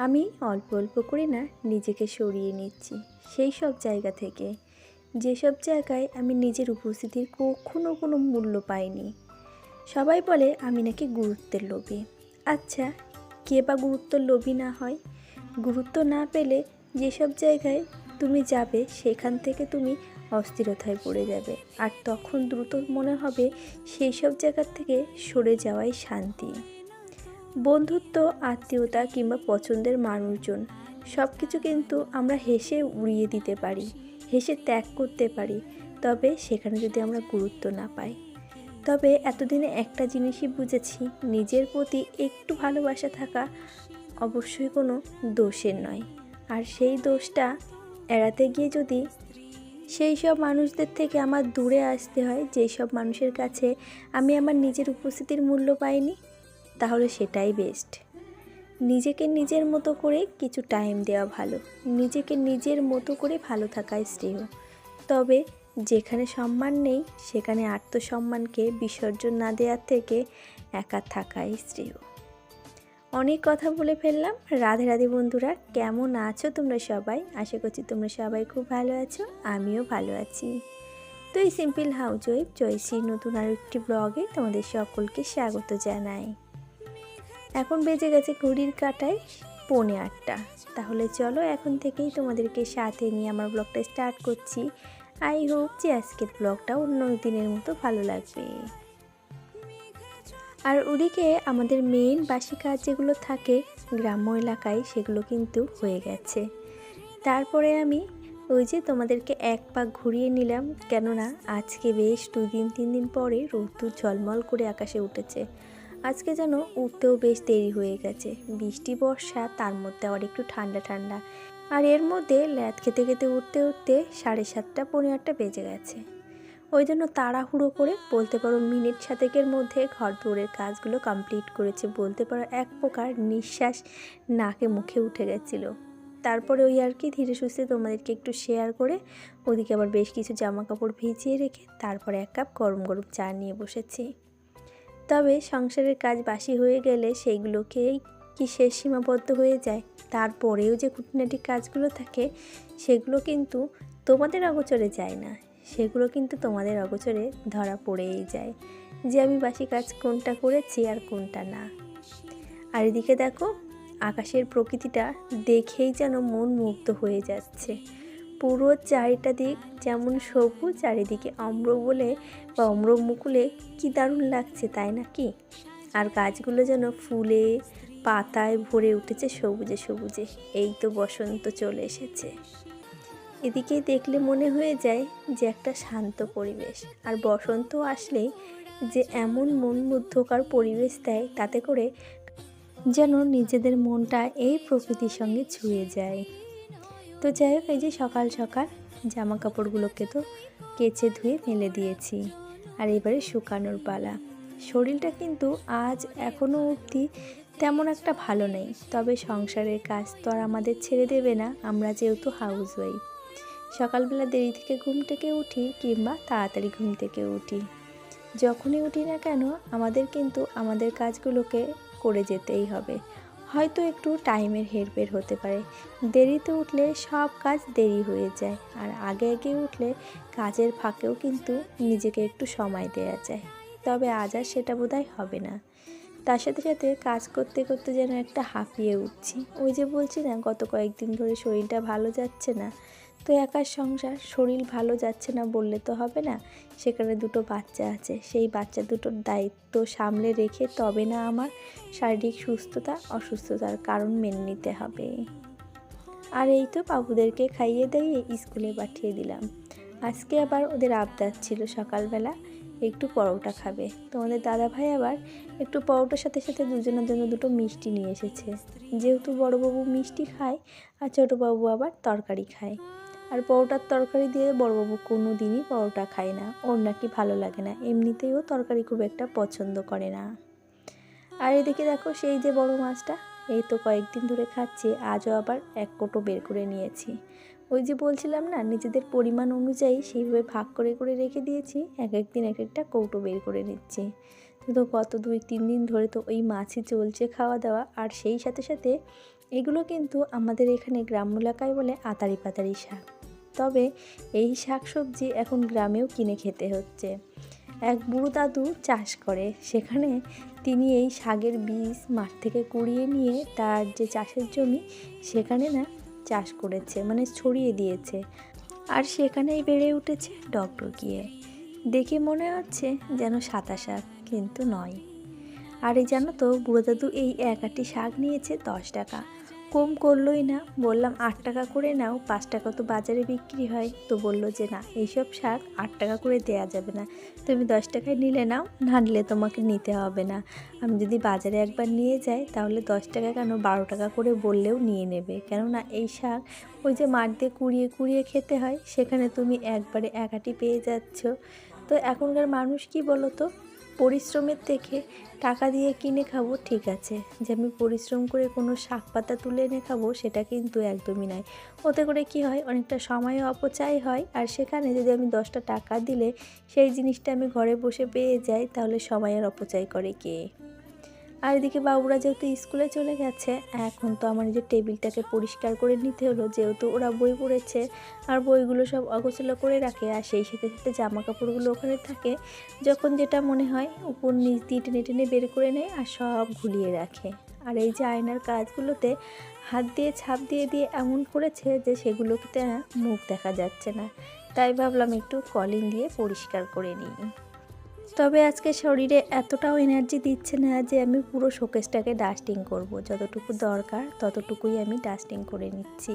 আমি অল্প অল্প করে না নিজেকে সরিয়ে নিচ্ছি সেই সব জায়গা থেকে। যেসব জায়গায় আমি নিজের উপস্থিতির কখনো কোনো মূল্য পাইনি। সবাই বলে আমি নাকি গুরুত্বের লোভী। আচ্ছা কে বা গুরুত্বের লোভী না হয়? গুরুত্ব না পেলে যেসব জায়গায় তুমি যাবে সেখান থেকে তুমি অস্থিরতায় পড়ে যাবে আর তখন দ্রুত মনে হবে সেই সব জায়গার থেকে সরে যাওয়াই শান্তি। বন্ধুত্ব, আত্মীয়তা কিংবা পছন্দের মানুষজন সব কিছু কিন্তু আমরা হেসে উড়িয়ে দিতে পারি, হেসে ত্যাগ করতে পারি। তবে সেখানে যদি আমরা গুরুত্ব না পাই, তবে এতদিনে একটা জিনিসই বুঝেছি, নিজের প্রতি একটু ভালোবাসা থাকা অবশ্যই কোনো দোষের নয়। আর সেই দোষটা এড়াতে গিয়ে যদি সেই সব মানুষদের থেকে আমার দূরে আসতে হয়, যেই সব মানুষের কাছে আমি আমার নিজের উপস্থিতির মূল্য পাইনি তাহলে সেটাই বেস্ট নিজেকে নিজের মতো করে কিছু টাইম দেওয়া ভালো। নিজেকে নিজের মতো করে ভালো থাকাই শ্রেয়। তবে যেখানে সম্মান নেই, সেখানে আত্মসম্মানকে বিসর্জন না দেওয়ার থেকে একা থাকাই শ্রেয়। অনেক কথা বলে ফেললাম। রাধে রাধে বন্ধুরা, কেমন আছো তোমরা সবাই? আশা করছি তোমরা সবাই খুব ভালো আছো, আমিও ভালো আছি। তো এই সিম্পল হাউস ওয়েব জয়শ্রীর নতুন আরও একটি ব্লগে তোমাদের সকলকে স্বাগত জানাই। এখন বেজে গেছে ঘড়ির কাটায় পৌনে আটটা। তাহলে চলো এখন থেকেই তোমাদেরকে সাথে নিয়ে আমার ব্লগটা স্টার্ট করছি। আই হোপ যে আজকের ব্লগটা অন্য দিনের মতো ভালো লাগবে। আর ওদিকে আমাদের মেন বাসি কাজ যেগুলো থাকে গ্রাম্য এলাকায় সেগুলো কিন্তু হয়ে গেছে। তারপরে আমি ওই যে তোমাদেরকে এক পাক ঘুরিয়ে নিলাম, কেননা আজকে বেশ দুদিন তিন দিন পরে রোদ্দুর ঝলমল করে আকাশে উঠেছে। আজকে যেন উঠতেও বেশ দেরি হয়ে গেছে। বৃষ্টি, বর্ষা, তার মধ্যে আবার একটু ঠান্ডা ঠান্ডা। আর এর মধ্যে ল্যাদ খেতে খেতে উঠতে উঠতে সাড়ে সাতটা পনেরো আটটা বেজে গেছে। ওই জন্য তাড়াহুড়ো করে বলতে পারো মিনিট সাতেকের মধ্যে ঘর দৌড়ের কাজগুলো কমপ্লিট করেছে বলতে পারো এক প্রকার নিঃশ্বাস নাকে মুখে উঠে গেছিল। তারপরে ওই আর কি ধীরে সুস্থে তোমাদেরকে একটু শেয়ার করে ওদিকে আবার বেশ কিছু জামা কাপড় ভিজিয়ে রেখে তারপরে এক কাপ গরম গরম চা নিয়ে বসেছি। তবে সংসারের কাজ বাসি হয়ে গেলে সেইগুলোকেই কি শেষ সীমাবদ্ধ হয়ে যায়? তারপরেও যে খুঁটিনাটি কাজগুলো থাকে, সেগুলো কিন্তু তোমাদের অগোচরে যায় না। সেগুলো কিন্তু তোমাদের অগোচরে ধরা পড়েই যায়। যে আমি বাসি কাজ কোনটা করেছি আর কোনটা না। আর এদিকে দেখো, আকাশের প্রকৃতিটা দেখেই যেন মন মুগ্ধ হয়ে যাচ্ছে। পুরো চারিটা দিক যেমন সবুজ, চারিদিকে অম্র বলে বা অম্র মুকুলে কি দারুণ লাগছে, তাই না কি? আর গাছগুলো যেন ফুলে, পাতায় ভরে উঠেছে সবুজে সবুজে। এই তো বসন্ত চলে এসেছে। এদিকে দেখলে মনে হয়ে যায় যে একটা শান্ত পরিবেশ। আর বসন্ত আসলেই যে এমন মন মুগ্ধকর পরিবেশ দেয়, তাতে করে যেন নিজেদের মনটা এই প্রকৃতির সঙ্গে ছুঁয়ে যায়। তো যাই হোক, এই যে সকাল সকাল জামা কাপড়গুলোকে তো কেচে ধুয়ে মেলে দিয়েছি। আর এবারে শুকানোর পালা। শরীরটা কিন্তু আজ এখনও অবধি তেমন একটা ভালো নেই। তবে সংসারের কাজ তো আর আমাদের ছেড়ে দেবে না, আমরা যেহেতু হাউস ওয়াইফ সকালবেলা দেরি থেকে ঘুম থেকে উঠি কিংবা তাড়াতাড়ি ঘুম থেকে উঠি। যখনই উঠি না কেন, আমাদের কিন্তু আমাদের কাজগুলোকে করে যেতেই হবে। হয়তো একটু টাইমের হেরফের হতে পারে। দেরিতে উঠলে সব কাজ দেরি হয়ে যায় আর আগে আগে উঠলে কাজের ফাঁকেও কিন্তু নিজেকে একটু সময় দেওয়া যায়। তবে আজ আর সেটা বোধহয় হবে না। তার সাথে সাথে কাজ করতে করতে যেন একটা হাঁপিয়ে উঠছি। ওই যে বলছি না, গত কয়েকদিন ধরে শরীরটা ভালো যাচ্ছে না। তো একার সংসার, শরীর ভালো যাচ্ছে না বললে তো হবে না। সেখানে দুটো বাচ্চা আছে, সেই বাচ্চা দুটোর দায়িত্ব সামলে রেখে তবে না আমার শারীরিক সুস্থতা, অসুস্থতার কারণ মেনে নিতে হবে। আর এই তো বাবুদেরকে খাইয়ে দিয়ে স্কুলে পাঠিয়ে দিলাম। আজকে আবার ওদের আবদার ছিল সকালবেলা, একটু পরোটা খাবে। তোমাদের দাদা ভাই আবার একটু পরোটার সাথে সাথে দুজনের জন্য দুটো মিষ্টি নিয়ে এসেছে। যেহেতু বড়োবাবু মিষ্টি খায় আর ছোটোবাবু আবার তরকারি খায়। আর পরোটার তরকারি দিয়ে বড়বাবু কোনো দিনই পরোটা খায় না। ওর নাকি ভালো লাগে না। এমনিতেই ও তরকারি খুব একটা পছন্দ করে না। আর এদিকে দেখো সেই যে বড় মাছটা, এই তো কয়েকদিন ধরে খাচ্ছি, আজও আবার এক কোটো বের করে নিয়েছি। ওই যে বলছিলাম না, নিজেদের পরিমাণ অনুযায়ী সেইভাবে ভাগ করে করে রেখে দিয়েছি, এক একদিন এক একটা কৌটো বের করে নিচ্ছি। তো গত দুই তিন দিন ধরে তো ওই মাছই চলছে খাওয়া দাওয়া, আর সেই সাথে সাথে এগুলো কিন্তু আমাদের এখানে গ্রাম্য এলাকায় বলে আতারি পাতারি শাক। তবে এই শাক সবজি এখন গ্রামেও কিনে খেতে হচ্ছে। এক বুড়ো দাদু চাষ করে। সেখানে তিনি এই শাকের বীজ মাঠ থেকে কুড়িয়ে নিয়ে তার যে চাষের জমি, সেখানে না চাষ করেছে মানে ছড়িয়ে দিয়েছে। আর সেখানেই বেড়ে উঠেছে ডক্টর গিয়ে দেখে মনে হচ্ছে যেন সাদা শাক কিন্তু নয়। আর এই জানো তো, বুড়ো দাদু এই এক আটি শাক নিয়েছে দশ টাকা। কম করলোই না। বললাম, আট টাকা করে নাও, পাঁচ টাকা তো বাজারে বিক্রি হয়। তো বলল যে, না, এইসব শাক আট টাকা করে দেয়া যাবে না। তুমি দশ টাকায় নিলে নাও, না নিলে তোমাকে নিতে হবে না। আমি যদি বাজারে একবার নিয়ে যাই, তাহলে দশ টাকা কেন বারো টাকা করে বললেও নিয়ে নেবে? কেননা এই শাক ওই যে মাঠ দিয়ে কুড়িয়ে কুড়িয়ে খেতে হয়, সেখানে তুমি একবারে এক আটি পেয়ে যাচ্ছ। তো এখনকার মানুষ কি বলো তো পরিশ্রমের থেকে টাকা দিয়ে কিনে খাব, ঠিক আছে। যে আমি পরিশ্রম করে কোনো শাক পাতা তুলে এনে খাব, সেটা কিন্তু একদমই নাই। ওতে করে কি হয়, অনেকটা সময় অপচয় হয়। আর সেখানে যদি আমি দশটা টাকা দিলে, সেই জিনিসটা আমি ঘরে বসে পেয়ে যাই, তাহলে সময়ের অপচয় করে কে? আর এদিকে বাবুরা যেহেতু স্কুলে চলে গেছে, এখন তো আমার যে টেবিলটাকে পরিষ্কার করে নিতে হলো, যেহেতু ওরা বই পড়েছে আর বইগুলো সব অগোছালো করে রাখে, আর সেই সাথে সাথে জামা কাপড়গুলো ওখানে থাকে, যখন যেটা মনে হয় উপর নিচ দিয়ে টেনে টেনে বের করে নেয় আর সব ঘুলিয়ে রাখে। আর এই যে আয়নার কাজগুলোতে হাত দিয়ে ছাপ দিয়ে দিয়ে এমন করেছে যে সেগুলোতে মুখ দেখা যাচ্ছে না। তাই ভাবলাম একটু কলিন দিয়ে পরিষ্কার করে নিই। তবে আজকে শরীরে এতটাও এনার্জি দিচ্ছে না যে আমি পুরো শোকেসটাকে ডাস্টিং করব। যতটুকু দরকার ততটুকুই আমি ডাস্টিং করে নিচ্ছি।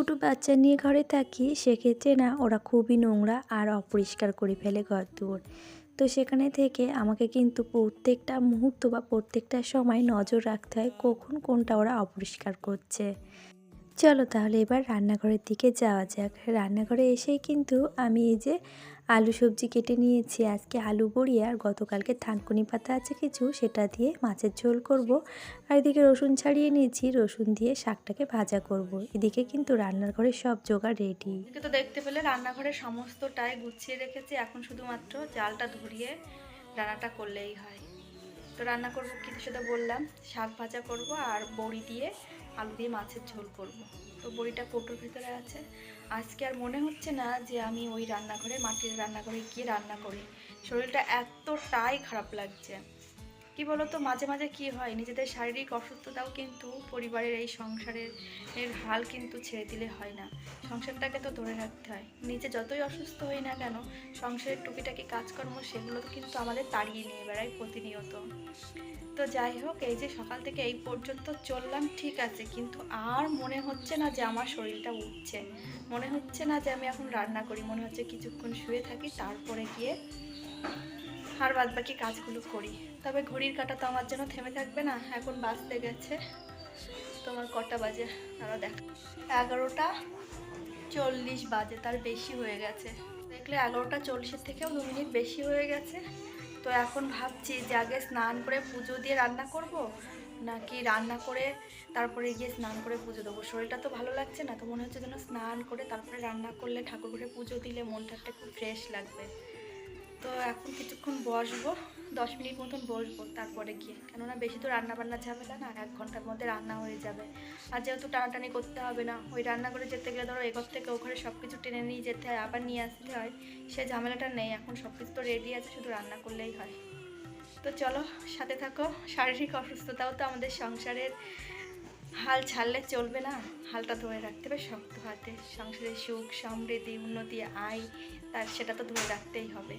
দুটো বাচ্চা নিয়ে ঘরে থাকি, সেক্ষেত্রে না, ওরা খুবই নোংরা আর অপরিষ্কার করে ফেলে ঘর দুয়ার। তো সেখানে থেকে আমাকে কিন্তু প্রত্যেকটা মুহূর্ত বা প্রত্যেকটা সময় নজর রাখতে হয় কখন কোনটা ওরা অপরিষ্কার করছে। চলো তাহলে এবার রান্নাঘরের দিকে যাওয়া যাক। রান্নাঘরে এসেই কিন্তু আমি এই যে আলু সবজি কেটে নিয়েছি, আজকে আলু বড়ি আর গতকালকে থানকুনি পাতা আছে কিছু, সেটা দিয়ে মাছের ঝোল করব। আর এদিকে রসুন ছাড়িয়ে নিয়েছি, রসুন দিয়ে শাকটাকে ভাজা করব। এদিকে কিন্তু রান্নার ঘরে সব জোগাড় রেডি। তো দেখতে পেলে রান্নাঘরে সমস্তটাই গুছিয়ে রেখেছি, এখন শুধুমাত্র জালটা ধরিয়ে রান্নাটা করলেই হয়। তো রান্না করব কি সেটা বললাম, শাক ভাজা করব আর বড়ি দিয়ে আলু দিয়ে মাছের ঝোল করব। তো বড়িটা কৌটোর ভিতরে আছে আজকে আর মনে হচ্ছে না যে আমি ওই রান্নাঘরে মাটির রান্নাঘরে গিয়ে রান্না করি। শরীরটা এতটাই খারাপ লাগছে। কি বলতো, মাঝে মাঝে কি হয়, নিজেদের শারীরিক অসুস্থতাও কিন্তু পরিবারের এই সংসারের এর হাল কিন্তু ছেড়ে দিলে হয় না। সংসারটাকে তো ধরে রাখতে হয়। নিজে যতই অসুস্থ হই না কেন, সংসারের টুকিটাকি কাজকর্ম সেগুলো কিন্তু আমাদের তাড়িয়ে নিয়ে বেড়ায় প্রতিনিয়ত। তো যাই হোক, এই যে সকাল থেকে এই পর্যন্ত চললাম, ঠিক আছে, কিন্তু আর মনে হচ্ছে না যে আমার শরীরটা উঠছে। মনে হচ্ছে না যে আমি এখন রান্না করি, মনে হচ্ছে কিছুক্ষণ শুয়ে থাকি, তারপরে গিয়ে আর বাদ বাকি কাজগুলো করি। তবে ঘড়ির কাঁটা তো আমার জন্য থেমে থাকবে না, এখন বাজতে গেছে। তোমার কটা বাজে? আরও দেখ। এগারোটা চল্লিশ বাজে, তার বেশি হয়ে গেছে। দেখলে এগারোটা চল্লিশের থেকেও দু মিনিট বেশি হয়ে গেছে। তো এখন ভাবছি যে আগে স্নান করে পুজো দিয়ে রান্না করব, নাকি রান্না করে তারপরে গিয়ে স্নান করে পুজো দেবো? শরীরটা তো ভালো লাগছে না, তো মনে হচ্ছে যেন স্নান করে তারপরে রান্না করলে ঠাকুর ঘরে পুজো দিলে মনটা একটা খুব ফ্রেশ লাগবে। তো এখন কিছুক্ষণ বসবো, দশ মিনিট মতন বসবো তারপরে গিয়ে। কেননা বেশি তো রান্না বান্না ঝামেলা না, এক ঘণ্টার মধ্যে রান্না হয়ে যাবে। আর যেহেতু টানাটানি করতে হবে না, ওই রান্না করে যেতে গেলে ধরো এঘর থেকে ওখানে সব কিছু টেনে নিয়ে যেতে হয়, আবার নিয়ে আসতে হয়, সে ঝামেলাটা নেই, এখন সব কিছু তো রেডি আছে, শুধু রান্না করলেই হয়। তো চলো, সাথে থাকো, শারীরিক অসুস্থতাও তো আমাদের সংসারের হাল ছাড়লে চলবে না। হালটা ধরে রাখতে হবে, শক্ত হাতে। সংসারের সুখ, সমৃদ্ধি, উন্নতি, আয়, তার সেটা তো ধরে রাখতেই হবে।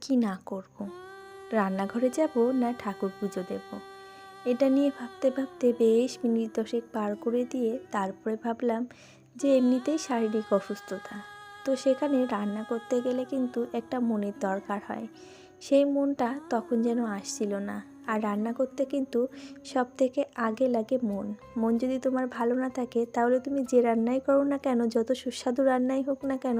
কি না করব। রান্নাঘরে যাব না ঠাকুর পুজো দেব? এটা নিয়ে ভাবতে ভাবতে বেশ মিনিট দশেক পার করে দিয়ে তারপরে ভাবলাম যে এমনিতেই শারীরিক অসুস্থতা। তো সেখানে রান্না করতে গেলে কিন্তু একটা মনের দরকার হয়। সেই মনটা তখন যেন আসছিল না। আর রান্না করতে কিন্তু সব থেকে আগে লাগে মন। মন যদি তোমার ভালো না থাকে, তাহলে তুমি যে রান্নাই করো না কেন, যত সুস্বাদু রান্নাই হোক না কেন,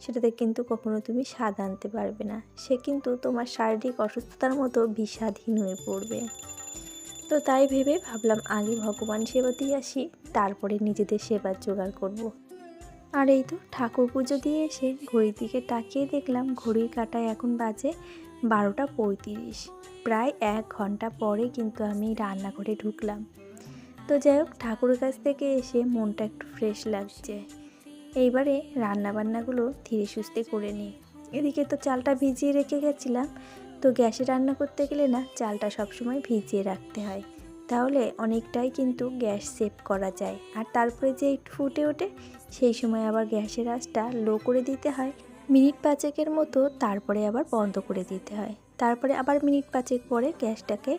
সেটাতে কিন্তু কখনো তুমি স্বাদ আনতে পারবে না। সে কিন্তু তোমার শারীরিক অসুস্থতার মতো বিষাদহীন হয়ে পড়বে। তো তাই ভেবে ভাবলাম আগে ভগবান সেবা দিয়ে আসি, তারপরে নিজেদের সেবার জোগাড় করব। আর এই তো ঠাকুর পুজো দিয়ে এসে ঘড়ির দিকে তাকিয়ে দেখলাম ঘড়ির কাঁটায় এখন বাজে বারোটা পঁয়ত্রিশ। প্রায় এক ঘণ্টা পরে কিন্তু আমি রান্নাঘরে ঢুকলাম। তো যাই হোক, ঠাকুরের কাছ থেকে এসে মনটা একটু ফ্রেশ লাগছে। এইবারে রান্নাবান্নাগুলো ধীরে সুস্থে করে নিই। এদিকে তো চালটা ভিজিয়ে রেখে গেছিলাম। তো গ্যাসে রান্না করতে গেলে না, চালটা সবসময় ভিজিয়ে রাখতে হয়। তাহলে অনেকটাই কিন্তু গ্যাস সেভ করা যায়। আর তারপরে যে ফুটে ওঠে, সেই সময় আবার গ্যাসের আঁচটা লো করে দিতে হয়। মিনিট পাঁচেকের মতো তারপরে আবার বন্ধ করে দিতে হয়। তারপরে আবার মিনিট পাঁচেক পরে গ্যাসটাকে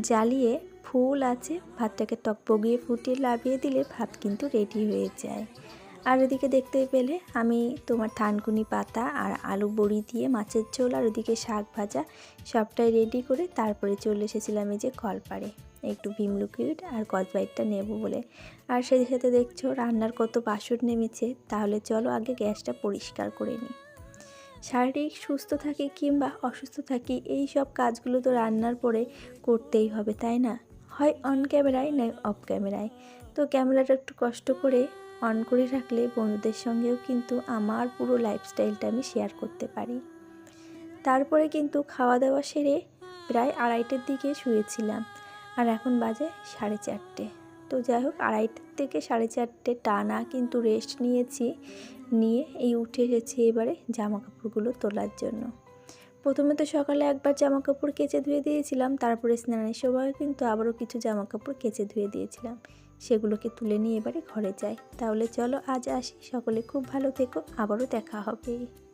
জ্বালিয়ে ফুল আছে, ভাতটাকে টক বগিয়ে ফুটিয়ে লাভিয়ে দিলে ভাত কিন্তু রেডি হয়ে যায়। আর এদিকে দেখতে পেলে আমি তোমার থানকুনি পাতা আর আলু বড়ি দিয়ে মাছের ঝোল আর ওদিকে শাক ভাজা সবটাই রেডি করে তারপরে চলে এসেছিলাম এই যে কলপাড়ে। একটু ভীম লিকুইড আর কচবাইটটা নেব বলে। আর সেই সাথে দেখছ রান্নার কত বাসন নেমেছে, তাহলে চলো আগে গ্যাসটা পরিষ্কার করে নিই। শারীরিক সুস্থ থাকি কিংবা অসুস্থ থাকি, এই সব কাজগুলো তো রান্নার পরে করতেই হবে, তাই না? হয় অন ক্যামেরায় নয় অফ ক্যামেরায় তো ক্যামেরাটা একটু কষ্ট করে অন করে রাখলে বন্ধুদের সঙ্গেও কিন্তু আমার পুরো লাইফস্টাইলটা আমি শেয়ার করতে পারি। তারপরে কিন্তু খাওয়া দাওয়া সেরে প্রায় আড়াইটের দিকে শুয়েছিলাম। আর এখন বাজে সাড়ে চারটে। তো যাই হোক, আড়াইটের থেকে সাড়ে চারটে টানা কিন্তু রেস্ট নিয়েছি। নিয়ে এই উঠে এসেছি এবারে জামা কাপড়গুলো তোলার জন্য। প্রথমে তো সকালে একবার জামা কাপড় কেচে ধুয়ে দিয়েছিলাম, তারপরে স্নানের সময় কিন্তু আবারও কিছু জামা কাপড় কেচে ধুয়ে দিয়েছিলাম। সেগুলোকে তুলে নিয়ে এবারে ঘরে যাই। তাহলে চলো আজ আসি। সকলে খুব ভালো থেকো। আবারও দেখা হবে।